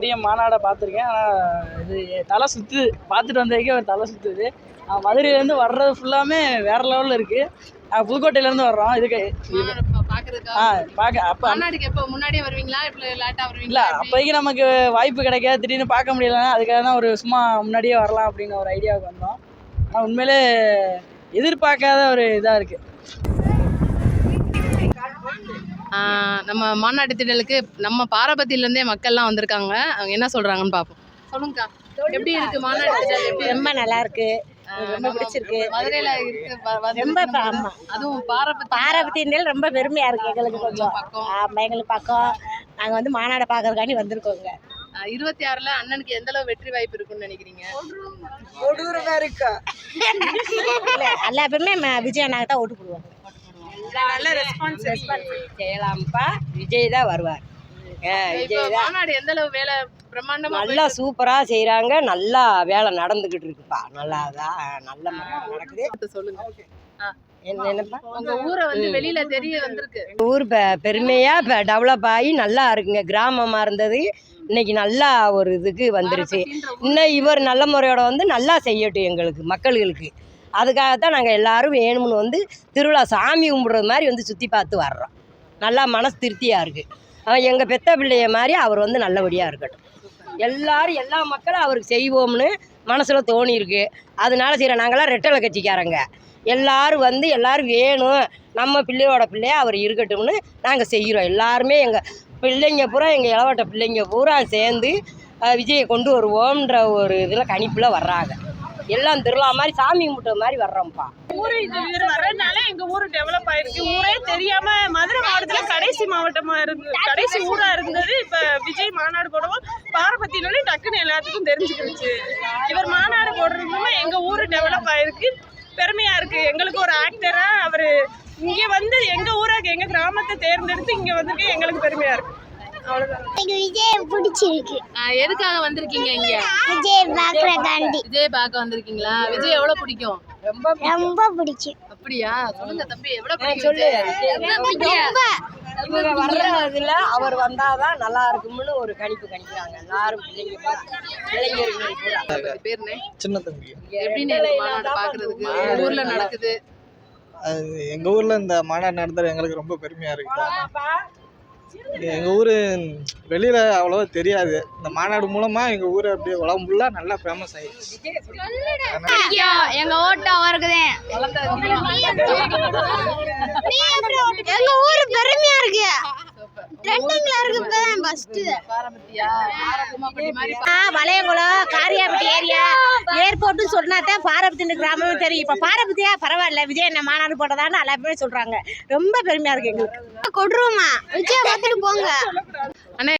பெரிய மாநாடை பார்த்துருக்கேன். ஆனால் இது தலை சுற்றுது பார்த்துட்டு வந்ததுக்கே ஒரு தலை சுற்றுது மதுரையிலேருந்து வர்றது ஃபுல்லாமே வேறு லெவலில் இருக்குது நாங்கள் புதுக்கோட்டையிலேருந்து வர்றோம். இதுக்கு ஆ பார்க்க அப்போ எப்போ? முன்னாடியே வருவீங்களா? இப்போ லேட்டா இல்லை வருவீங்களா? அப்போதைக்கு நமக்கு வாய்ப்பு கிடைக்காது. திடீர்னு பார்க்க முடியலன்னா அதுக்காக தான் ஒரு சும்மா முன்னாடியே வரலாம் அப்படின்னு ஒரு ஐடியாவுக்கு வந்தோம். ஆனால் உண்மையிலே எதிர்பார்க்காத ஒரு இதாக இருக்குது நம்ம மாநாட்டு திடலுக்கு நம்ம பாரபத்தியில இருந்தே மக்கள்லாம் வந்திருக்காங்க. அவங்க என்ன சொல்றாங்கன்னு பார்ப்போம் சொல்லுங்கக்கா. எப்படி இருக்கு மாநாட்டு திடல்? எப்படி ரொம்ப நல்லா இருக்கு. ரொம்ப பிடிச்சிருக்கு. மதுரையில இருக்கு ரொம்ப இருக்கு. ஆமா. அதுவும் பாரபத்தி பாரபத்தியங்கள் ரொம்ப பெருமையா இருக்கு எங்களுக்கு கொஞ்சம். பக்கம். ஆமா எங்களுக்கு பக்கம். நாங்க வந்து மாநாட பாக்குறதுக்காண்டி வந்திருக்கோங்க. இருபத்தி ஆறுல அண்ணனுக்கு எந்த அளவு வெற்றி வாய்ப்பு இருக்குன்னு நினைக்கிறீங்க? இல்ல எல்லா பேருமே விஜய் அண்ணாக்கு தான் ஓட்டு போடுவாங்க. நல்ல ரெஸ்பான்ஸ் செய்யலாம்ப்பா விஜய் தான் வருவார். விஜய் தான். மாநாடு எந்த அளவு வேலை பிரம்மாண்டமா நல்லா சூப்பராக செய்கிறாங்க நல்லா வேலை நடந்துக்கிட்டு இருக்குப்பா. நல்லா தான் நல்ல நடக்குது. சொல்லுங்க. ஊரை வந்து வெளியில தெரிய வந்திருக்கு. ஊர் பெ பெருமையாக இப்போ டெவலப் ஆகி நல்லா இருக்குங்க. கிராமமாக இருந்தது. இன்னைக்கு நல்லா ஒரு இதுக்கு வந்துருச்சு. இன்னும் இவர் நல்ல முறையோட வந்து நல்லா செய்யட்டும் எங்களுக்கு அதுக்காக தான் நாங்கள் எல்லாரும் வேணும்னு வந்து திருவிழா சாமி கும்பிட்றது மாதிரி வந்து சுற்றி பார்த்து வர்றோம். நல்லா மனசு திருப்தியாக இருக்குது எங்கள் பெத்த பிள்ளைய மாதிரி அவர் வந்து நல்லபடியாக இருக்கட்டும். எல்லாரும் எல்லா மக்களும் அவருக்கு செய்வோம்னு மனசில் தோணியிருக்கு அதனால சரி நாங்களாம் ரெட்டலை கட்சிக்காரங்க. எல்லாரும் வந்து எல்லாரும் வேணும். நம்ம பிள்ளையோட பிள்ளையாக அவர் இருக்கட்டும்னு நாங்கள் செய்கிறோம் எல்லாருமே எங்கள் பிள்ளைங்க பூரா எங்கள் இளவட்ட பிள்ளைங்க பூரா சேர்ந்து விஜயை கொண்டு வருவோம்ன்ற ஒரு இதில் கணிப்பில் வர்றாங்க. எல்லாம் திருவிழா மாதிரி சாமி கும்பிட்ட மாதிரி வர்றோம்ப்பா. ஊரு இது இவர் வர்றதுனால எங்க ஊரு டெவலப் ஆயிருக்கு. ஊரே தெரியாம மதுரை மாவட்டத்துல கடைசி மாவட்டமா இருந்து கடைசி ஊரா இருந்தது. இப்ப விஜய் மாநாடு போடவும் பாரபத்தினாலே டக்குன்னு எல்லாத்துக்கும் தெரிஞ்சுக்கிடுச்சு. இவர் மாநாடு போடுறதுமே எங்க ஊரு டெவலப் ஆயிருக்கு. பெருமையா இருக்கு. எங்களுக்கு ஒரு ஆக்டரா அவரு இங்க வந்து எங்க ஊராக எங்க கிராமத்தை தேர்ந்தெடுத்து இங்க வந்திருக்கு எங்களுக்கு பெருமையா இருக்கு. எனக்கு விஜய் பிடிச்சிருக்கு. எதுக்காக வந்திருக்கீங்க இங்க? விஜய் விஜய் பார்க்க வந்திருக்கீங்களா? விஜய் எவ்வளவு பிடிக்கும்? ரொம்ப ரொம்ப பிடிக்கும். அப்படியா? சொல்லுங்க தம்பி எவ்வளவு பிடிக்கும். இவங்க வர்ற இதில் அவர் வந்தாதான் நல்லா இருக்கும்னு ஒரு கணிப்பு கணிக்கிறாங்க. எல்லாரும் பிள்ளைங்க இளைஞர்கள் பூரா உங்க பேர் என்ன? சின்ன தம்பி. உங்க ஊர்ல நடக்குது. அது எங்க ஊர்ல இந்த மாநாடு நடத்துறது எங்களுக்கு ரொம்ப பெருமையா இருக்கு. எங்க ஊரு வெளியில அவ்வளவா தெரியாது. இந்த மாநாடு மூலமா எங்க ஊரு அப்படியே உலகம் ஃபுல்லா நல்லா ஃபேமஸ் ஆயிடுச்சு. எங்க ஓட்டு அவருக்கு எங்க ஊரு பெருமையா இருக்கு. ட்ரெண்டிங்ல இருக்கு ஃபர்ஸ்ட் வளையங்குளம் காரியாபட்டி ஏரியா ஏர்போர்ட்னு சொன்னா தான் கிராமமும் தெரியும். இப்போ பாரபத்தியா பரவாயில்ல விஜய் என்ன மாநாடு போட்டதான்னு எல்லாருமே சொல்றாங்க. ரொம்ப பெருமையா இருக்கு எங்களுக்கு. கொடுருமா விஜய் பார்த்துட்டு போங்க.